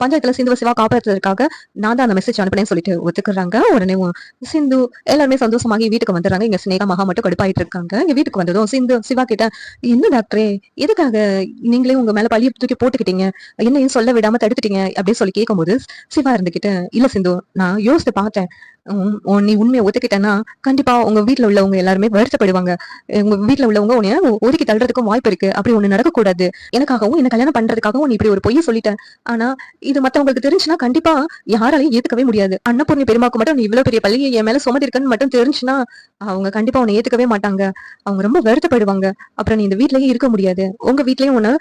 பஞ்சாயத்துல சிந்துவ சிவா காப்பாற்றுறதுக்காக நான் தான் அந்த மெசேஜ் அனுப்பினேன்னு சொல்லிட்டு ஒத்துக்குறாங்க. உடனே சிந்து எல்லாருமே சந்தோஷமாகி வீட்டுக்கு வந்துடுறாங்க. இங்க சினேகா மகா மட்டும் கடுப்பாயிட்டு இருக்காங்க. இங்க வீட்டுக்கு வந்ததும் சிந்து சிவா கிட்ட என்ன டாக்டரே எதுக்காக நீங்களே உங்க மேல பழிய தூக்கி போட்டுக்கிட்டீங்க? என்னையும் சொல்ல விடாம தடுத்துட்டீங்க? அப்படின்னு சொல்லி கேட்கும்போது சிவா இருந்துகிட்ட இல்ல சிந்து நான் யோசித்து பார்த்தேன். நீ உண்மையை ஒத்துக்கிட்டேன்னா கண்டிப்பா உங்க வீட்டுல உள்ளவங்க எல்லாருமே வருத்தப்படுவாங்க. உங்க வீட்டுல உள்ளவங்க உன்னைய ஒதுக்கி தள்ளுறதுக்கும் வாய்ப்பு இருக்கு. அப்படி ஒண்ணு நடக்கக்கூடாது. எனக்காகவும் என்ன கல்யாணம் பண்றதுக்காகவும் நீ இப்படி ஒரு பொய்யை சொல்லிட்டேன் ஆனா இது மத்தவங்களுக்கு தெரிஞ்சுன்னா கண்டிப்பா யாராலையும் ஏத்துக்கவே முடியாது. அன்னபூர்ணி பெருமாக்கு மட்டும் நீ இவ்வளவு பெரிய பள்ளியை என் மேல சுமதிருக்கன்னு மட்டும் தெரிஞ்சுன்னா அவங்க கண்டிப்பா உன்னை ஏத்துக்கவே மாட்டாங்க. அவங்க ரொம்ப வருத்தப்படுவாங்க. அப்புறம் நீ இந்த வீட்லயே இருக்க முடியாது. உங்க வீட்லயும் உன்னை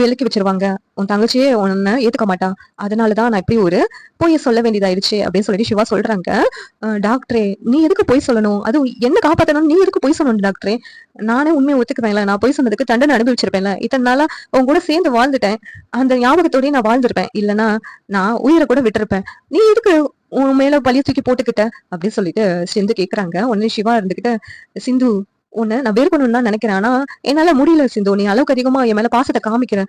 விலக்கி வச்சிருவாங்க. உன் தங்கச்சியே உன்னை ஏத்துக்க மாட்டான் அதனாலதான் நான் இப்படி ஒரு பொய்ய சொல்ல வேண்டியதாயிருச்சு அப்படின்னு சொல்லிட்டு சிவா சொல்றாங்க. டாக்டரே நீ எதுக்கு பொய் சொல்லணும்? அதுவும் என்ன காப்பாற்றணும் நீ எதுக்கு பொய் சொல்லணும் டாக்டரே? நானே உண்மையை ஒத்துக்குவேன்ல. நான் பொய் சொன்னதுக்கு தண்டனை அனுபவிச்சிருப்பேன்ல. இத்தனை நாளா உன் கூட சேர்ந்து வாழ்ந்துட்டேன். அந்த ஞாபகத்தோடய நான் வாழ்ந்திருப்பேன். இல்லனா நான் உயிரை கூட விட்டுருப்பேன். நீ எதுக்கு உன் மேல பழிய தூக்கி போட்டுக்கிட்ட? அப்படின்னு சொல்லிட்டு சிந்து கேக்குறாங்க. உடனே சிவா இருந்துகிட்டு சிந்து உன்னை நான் வெறுக்கணும்னு தான் நினைக்கிறேன். ஆனா என்னால முடியல சிந்து. நீ அளவுக்கு அதிகமா என் மேல பாசத்தை காமிக்கிற.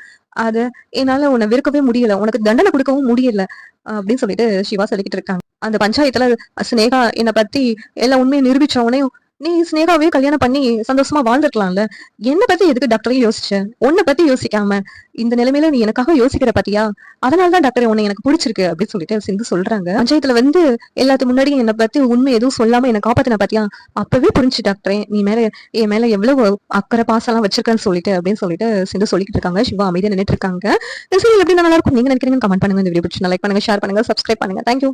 அதை என்னால உன்னை வெறுக்கவே முடியல. உனக்கு தண்டனை கொடுக்கவும் முடியல. அப்படின்னு சொல்லிட்டு சிவா சொல்லிக்கிட்டு இருக்காங்க. அந்த பஞ்சாயத்துல சினேகா என்னை பத்தி எல்லா உண்மையை நிரூபிச்ச உடனே நீ சினேகாவே கல்யாணம் பண்ணி சந்தோஷமா வாழ்ந்துருக்கலாம்ல. என்னை பத்தி எதுக்கு டாக்டரையும் யோசிச்ச? உன்னை பத்தி யோசிக்காம இந்த நிலைமையில நீ எனக்காக யோசிக்கிற பத்தியா? அதனாலதான் டாக்டர் உன்னை எனக்கு பிடிச்சிருக்கு அப்படின்னு சொல்லிட்டு சிந்து சொல்றாங்க. பஞ்சாயத்துல வந்து எல்லாத்துக்கு முன்னாடி என்னை பத்தி உண்மை எதுவும் சொல்லாம என்னை காப்பாத்தின பத்தியா? அப்பவே புரிஞ்சு டாக்டரே நீ மேல என் மேல எவ்வளவு அக்கறை பாசெல்லாம் வச்சிருக்கேன்னு சொல்லிட்டு அப்படின்னு சொல்லிட்டு சிந்து சொல்லிட்டு இருக்காங்க. சிவா அமைதியா நின்னுட்டு இருக்காங்க. சரி எப்படி நல்லா இருக்கும். நீங்க நினைக்கிறீங்கன்னு கமெண்ட் பண்ணுங்க. இந்த வீடியோ பிடிச்சி லைக் பண்ணுங்க ஷேர் பண்ணுங்க சப்ஸ்கிரைப் பண்ணுங்க. தேங்க்யூ